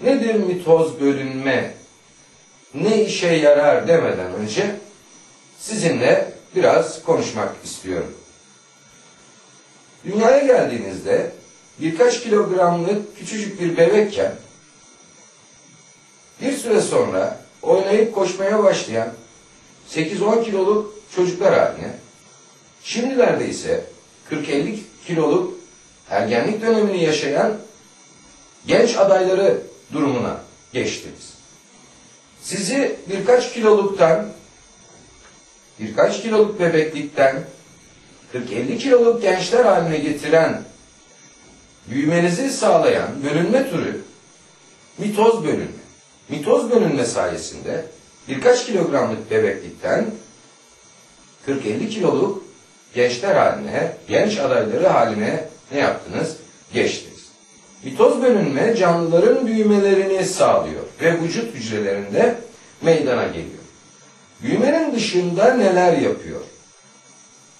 nedir mitoz bölünme, ne işe yarar demeden önce sizinle biraz konuşmak istiyorum. Dünyaya geldiğinizde birkaç kilogramlık küçücük bir bebekken bir süre sonra oynayıp koşmaya başlayan 8-10 kiloluk çocuklar haline, şimdilerde ise 40-50 kiloluk ergenlik dönemini yaşayan genç adayları durumuna geçtiniz. Sizi birkaç kiloluktan, birkaç kiloluk bebeklikten 40-50 kiloluk gençler haline getiren, büyümenizi sağlayan bölünme türü mitoz bölünme. Mitoz bölünme sayesinde birkaç kilogramlık bebeklikten 40-50 kiloluk gençler haline, genç adayları haline ne yaptınız? Geçtiniz. Mitoz bölünme canlıların büyümelerini sağlıyor ve vücut hücrelerinde meydana geliyor. Büyümenin dışında neler yapıyor?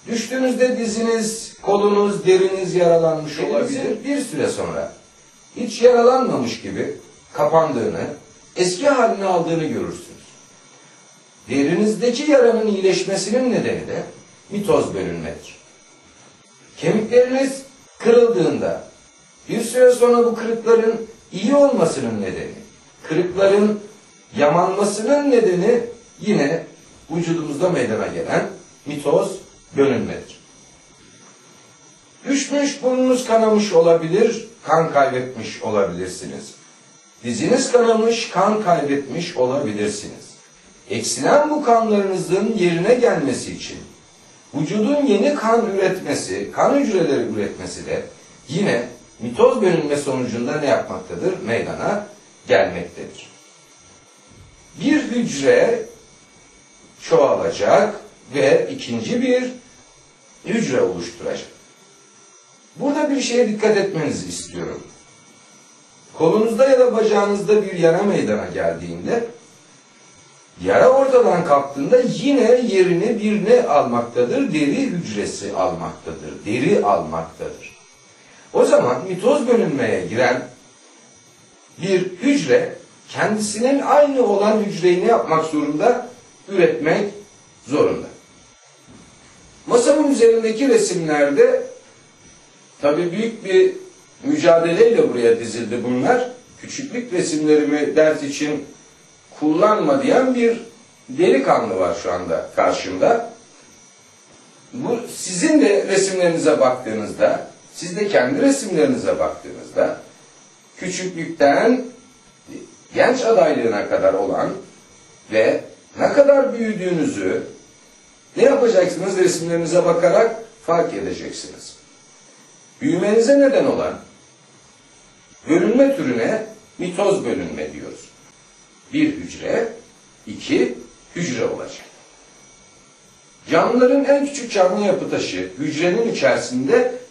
Düştüğünüzde diziniz, kolunuz, deriniz yaralanmış olabilir. Bir süre sonra hiç yaralanmamış gibi kapandığını, eski halini aldığını görürsünüz. Derinizdeki yaranın iyileşmesinin nedeni de mitoz bölünmedir. Kemikleriniz kırıldığında bir süre sonra bu kırıkların iyi olmasının nedeni, kırıkların yamanmasının nedeni yine vücudumuzda meydana gelen mitoz bölünmedir. Düşmüş burnunuz kanamış olabilir, kan kaybetmiş olabilirsiniz. Diziniz kanamış, kan kaybetmiş olabilirsiniz. Eksilen bu kanlarınızın yerine gelmesi için vücudun yeni kan üretmesi, kan hücreleri üretmesi de yine mitoz bölünme sonucunda ne yapmaktadır? Meydana gelmektedir. Bir hücre çoğalacak ve ikinci bir hücre oluşturacak. Burada bir şeye dikkat etmenizi istiyorum. Kolunuzda ya da bacağınızda bir yara meydana geldiğinde yara ortadan kalktığında yine yerini bir ne almaktadır? Deri hücresi almaktadır. Deri almaktadır. O zaman mitoz bölünmeye giren bir hücre kendisinin aynı olan hücreyi ne yapmak zorunda? Üretmek zorunda. Masamın üzerindeki resimlerde tabi büyük bir mücadeleyle buraya dizildi bunlar. Küçüklük resimlerimi ders için kullanma diyen bir delikanlı var şu anda karşımda. Bu sizin de resimlerinize baktığınızda, siz de kendi resimlerinize baktığınızda küçüklükten genç adaylığına kadar olan ve ne kadar büyüdüğünüzü ne yapacaksınız resimlerinize bakarak fark edeceksiniz. Büyümenize neden olan bölünme türüne mitoz bölünme diyoruz. Bir hücre, iki hücre olacak. Canlıların en küçük canlı yapı taşı hücrenin içerisinde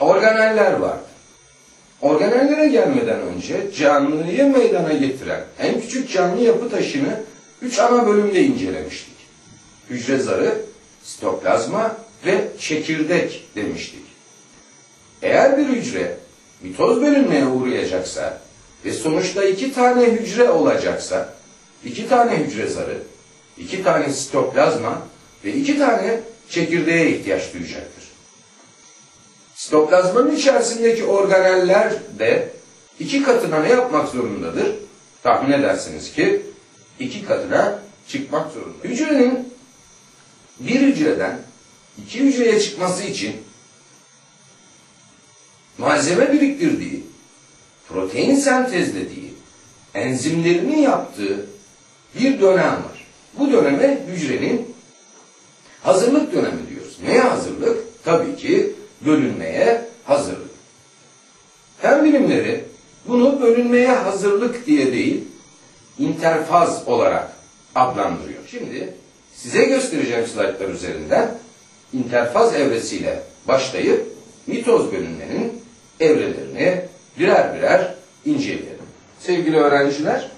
organeller vardır. Organellere gelmeden önce canlıyı meydana getiren en küçük canlı yapı taşını üç ana bölümde incelemiştik. Hücre zarı, sitoplazma ve çekirdek demiştik. Eğer bir hücre mitoz bölünmeye uğrayacaksa ve sonuçta iki tane hücre olacaksa, iki tane hücre zarı, iki tane sitoplazma ve iki tane çekirdeğe ihtiyaç duyacaktır. Sitoplazmanın içerisindeki organeller de iki katına ne yapmak zorundadır? Tahmin edersiniz ki iki katına çıkmak zorunda. Hücrenin bir hücreden iki hücreye çıkması için malzeme biriktirdiği, protein sentezlediği, enzimlerini yaptığı bir dönem var. Bu döneme hücrenin hazırlık dönemi diyoruz. Neye hazırlık? Tabii ki bölünmeye hazırlık. Fen bilimleri bunu bölünmeye hazırlık diye değil, interfaz olarak adlandırıyor. Şimdi size göstereceğim slaytlar üzerinden interfaz evresiyle başlayıp mitoz bölünmenin evrelerini birer birer inceleyelim. Sevgili öğrenciler,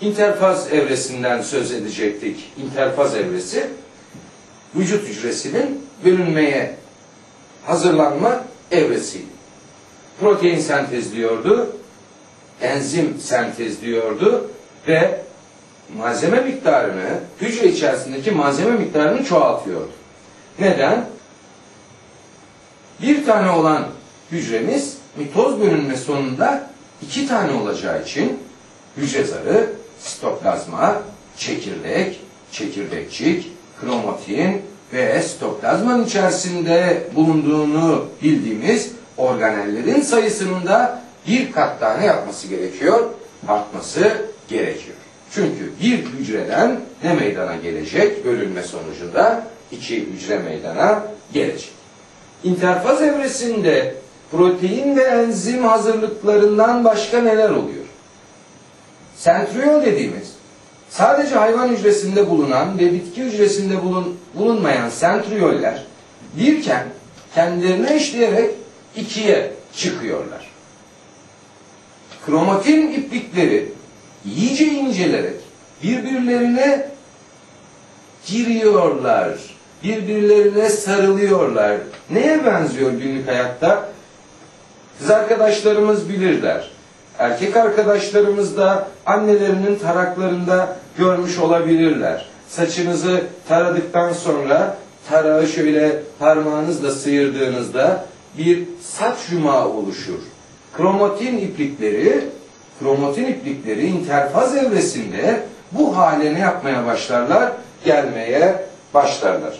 interfaz evresinden söz edecektik. İnterfaz evresi, vücut hücresinin bölünmeye hazırlanma evresiydi. Protein sentezliyordu, enzim sentezliyordu ve malzeme miktarını, hücre içerisindeki malzeme miktarını çoğaltıyordu. Neden? Bir tane olan hücremiz mitoz bölünme sonunda iki tane olacağı için hücre zarı, sitoplazma, çekirdek, çekirdekçik, kromatin ve sitoplazmanın içerisinde bulunduğunu bildiğimiz organellerin sayısının da bir kat tane yapması gerekiyor, artması gerekiyor. Çünkü bir hücreden ne meydana gelecek? Bölünme sonucunda iki hücre meydana gelecek. İnterfaz evresinde protein ve enzim hazırlıklarından başka neler oluyor? Sentriol dediğimiz sadece hayvan hücresinde bulunan ve bitki hücresinde bulun, bulunmayan sentrioller birken kendilerine eşleyerek ikiye çıkıyorlar. Kromatin iplikleri iyice incelerek birbirlerine giriyorlar. Birbirlerine sarılıyorlar. Neye benziyor günlük hayatta? Kız arkadaşlarımız bilirler. Erkek arkadaşlarımız da annelerinin taraklarında görmüş olabilirler. Saçınızı taradıktan sonra tarağı şöyle parmağınızla sıyırdığınızda bir saç yumağı oluşur. Kromatin iplikleri kromatin iplikleri interfaz evresinde bu hale ne yapmaya başlarlar? Gelmeye başlarlar.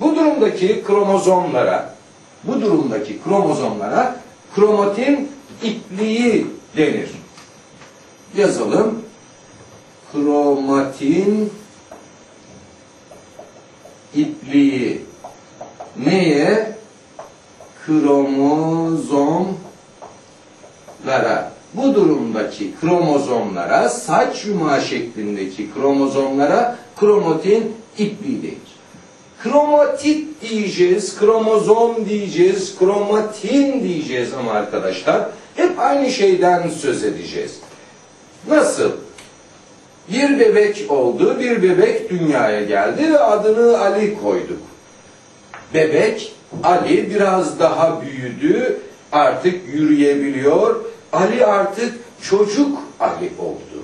Bu durumdaki kromozomlara bu durumdaki kromozomlara kromatin ipliği denir. Yazalım. Kromatin ipliği neye? Kromozomlara. Bu durumdaki kromozomlara, saç yumağı şeklindeki kromozomlara kromatin ipliği denir. Kromatit diyeceğiz, kromozom diyeceğiz, kromatin diyeceğiz ama arkadaşlar hep aynı şeyden söz edeceğiz. Nasıl? Bir bebek oldu, bir bebek dünyaya geldi ve adını Ali koyduk. Bebek Ali biraz daha büyüdü, artık yürüyebiliyor. Ali artık çocuk Ali oldu.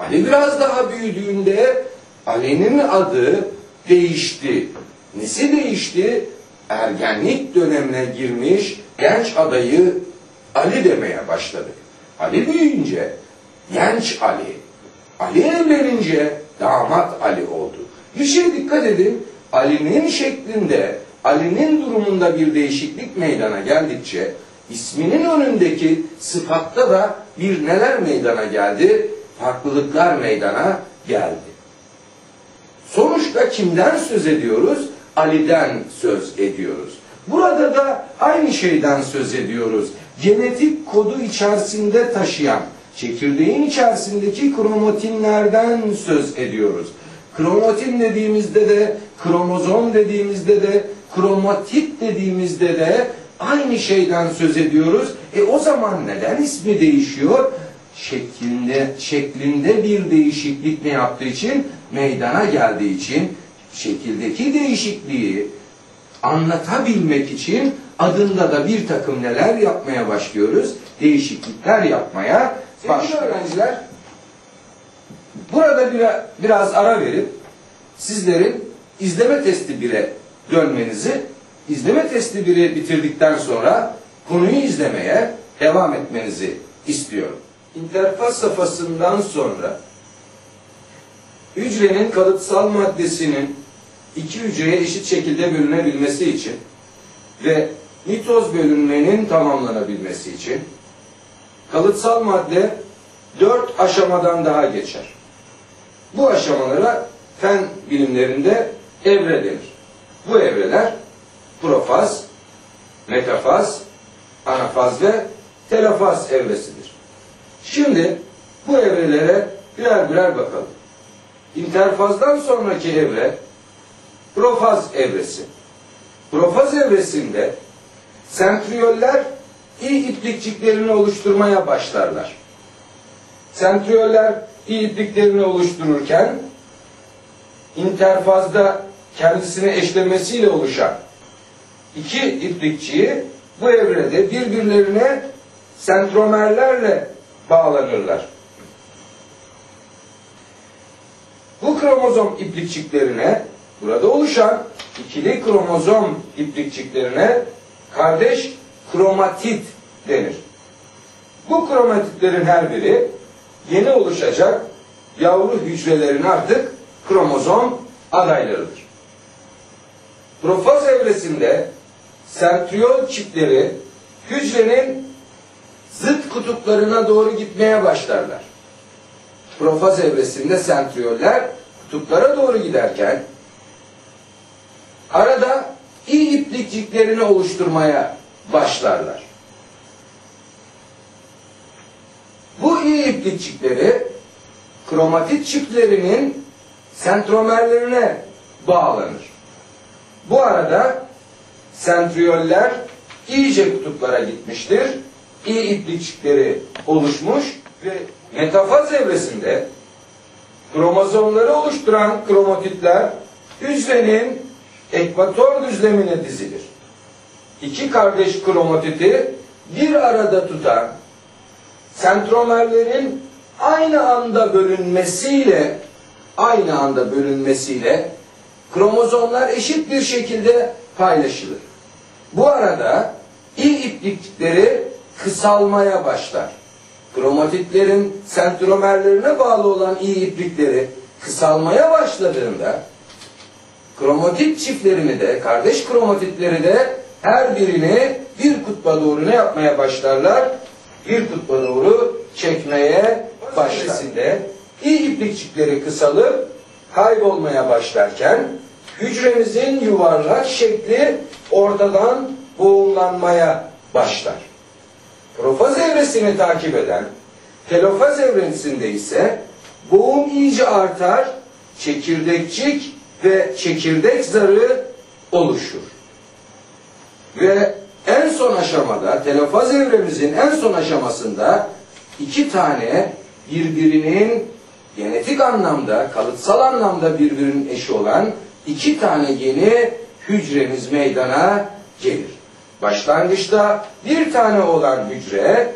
Ali biraz daha büyüdüğünde Ali'nin adı değişti. Nesi değişti? Ergenlik dönemine girmiş genç adayı Ali demeye başladık. Ali büyüyünce genç Ali, Ali evlenince damat Ali oldu. Bir şey dikkat edin, Ali'nin şeklinde, Ali'nin durumunda bir değişiklik meydana geldikçe isminin önündeki sıfatta da bir neler meydana geldi? Farklılıklar meydana geldi. Sonuçta kimden söz ediyoruz? Ali'den söz ediyoruz. Burada da aynı şeyden söz ediyoruz. Genetik kodu içerisinde taşıyan, çekirdeğin içerisindeki kromatinlerden söz ediyoruz. Kromatin dediğimizde de, kromozom dediğimizde de, kromatit dediğimizde de aynı şeyden söz ediyoruz. E o zaman neden ismi değişiyor? Şeklinde, şeklinde bir değişiklik ne yaptığı için? Meydana geldiği için şekildeki değişikliği anlatabilmek için adında da bir takım neler yapmaya başlıyoruz? Değişiklikler yapmaya başlıyoruz. öğrenciler, burada biraz, biraz ara verip sizlerin izleme testi 1'e dönmenizi, izleme testi 1'i bitirdikten sonra konuyu izlemeye devam etmenizi istiyorum. İnterfaz safhasından sonra hücrenin kalıtsal maddesinin iki hücreye eşit şekilde bölünebilmesi için ve mitoz bölünmenin tamamlanabilmesi için kalıtsal madde dört aşamadan daha geçer. Bu aşamalara fen bilimlerinde evre denir. Bu evreler profaz, metafaz, anafaz ve telofaz evresidir. Şimdi bu evrelere birer birer bakalım. İnterfazdan sonraki evre profaz evresi. Profaz evresinde sentriyoller iyi iplikçiklerini oluşturmaya başlarlar. Sentriyoller iyi ipliklerini oluştururken interfazda kendisine eşlemesiyle oluşan iki iplikçiyi bu evrede birbirlerine sentromerlerle bağlanırlar. Bu kromozom iplikçiklerine burada oluşan ikili kromozom iplikçiklerine kardeş kromatit denir. Bu kromatitlerin her biri yeni oluşacak yavru hücrelerin artık kromozom adaylarıdır. Profaz evresinde sentriol çiftleri hücrenin zıt kutuplarına doğru gitmeye başlarlar. Profaz evresinde sentrioller kutuplara doğru giderken arada i iplikçiklerini oluşturmaya başlarlar. Bu i iplikçikleri kromatit çiftlerinin sentromerlerine bağlanır. Bu arada sentriyoller iyice kutuplara gitmiştir. İ iplikçikleri oluşmuş ve metafaz evresinde kromozomları oluşturan kromatitler hücrenin ekvator düzlemine dizilir. İki kardeş kromatiti bir arada tutan sentromerlerin aynı anda bölünmesiyle aynı anda bölünmesiyle kromozomlar eşit bir şekilde paylaşılır. Bu arada i iplikleri kısalmaya başlar. Kromatitlerin sentromerlerine bağlı olan i iplikleri kısalmaya başladığında kromatit çiftlerini de, kardeş kromatitleri de her birini bir kutba doğru ne yapmaya başlarlar? Bir kutba doğru çekmeye başlar. i iplikçikleri kısalıp kaybolmaya başlarken hücremizin yuvarlak şekli ortadan boğumlanmaya başlar. Profaz evresini takip eden telofaz evresinde ise boğum iyice artar, çekirdekçik ve çekirdek zarı oluşur. Ve en son aşamada, telofaz evremizin en son aşamasında iki tane birbirinin genetik anlamda, kalıtsal anlamda birbirinin eşi olan iki tane yeni hücremiz meydana gelir. Başlangıçta bir tane olan hücre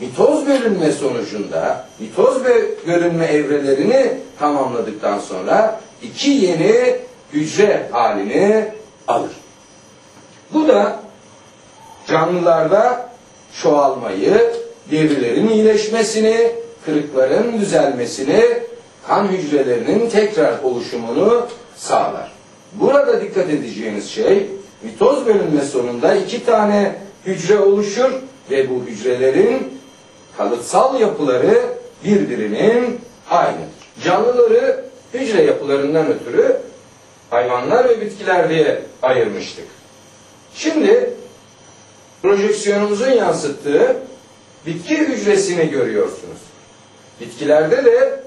mitoz bölünme sonucunda mitoz bölünme evrelerini tamamladıktan sonra iki yeni hücre halini alır. Bu da canlılarda çoğalmayı, derilerin iyileşmesini, kırıkların düzelmesini, kan hücrelerinin tekrar oluşumunu sağlar. Burada dikkat edeceğiniz şey mitoz bölünme sonunda iki tane hücre oluşur ve bu hücrelerin kalıtsal yapıları birbirinin aynıdır. Canlıları hücre yapılarından ötürü hayvanlar ve bitkiler diye ayırmıştık. Şimdi projeksiyonumuzun yansıttığı bitki hücresini görüyorsunuz. Bitkilerde de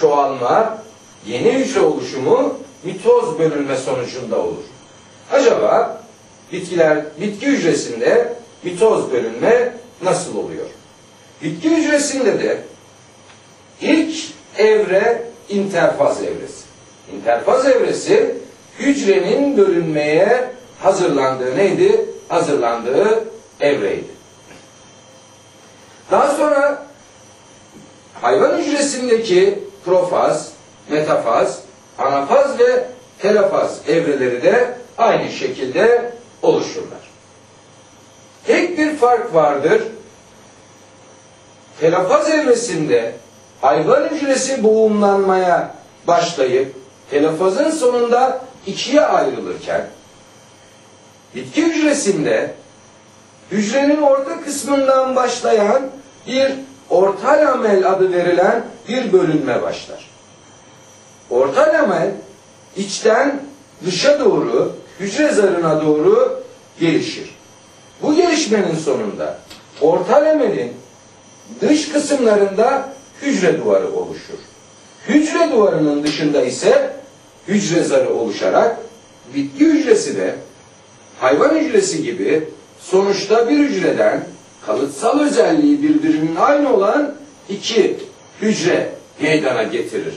çoğalma, yeni hücre oluşumu mitoz bölünme sonucunda olur. Acaba bitkiler, bitki hücresinde mitoz bölünme nasıl oluyor? Bitki hücresinde de ilk evre interfaz evresi. İnterfaz evresi hücrenin bölünmeye hazırlandığı neydi? Hazırlandığı evreydi. Daha sonra hayvan hücresindeki profaz, metafaz, anafaz ve telafaz evreleri de aynı şekilde oluşurlar. Tek bir fark vardır. Telafaz evresinde hayvan hücresi boğumlanmaya başlayıp telafazın sonunda ikiye ayrılırken bitki hücresinde hücrenin orta kısmından başlayan bir orta lamel adı verilen bir bölünme başlar. Orta lamel içten dışa doğru, hücre zarına doğru gelişir. Bu gelişmenin sonunda orta lamelin dış kısımlarında hücre duvarı oluşur. Hücre duvarının dışında ise hücre zarı oluşarak bitki hücresi de hayvan hücresi gibi sonuçta bir hücreden kalıtsal özelliği birbirinin aynı olan iki hücre meydana getirir.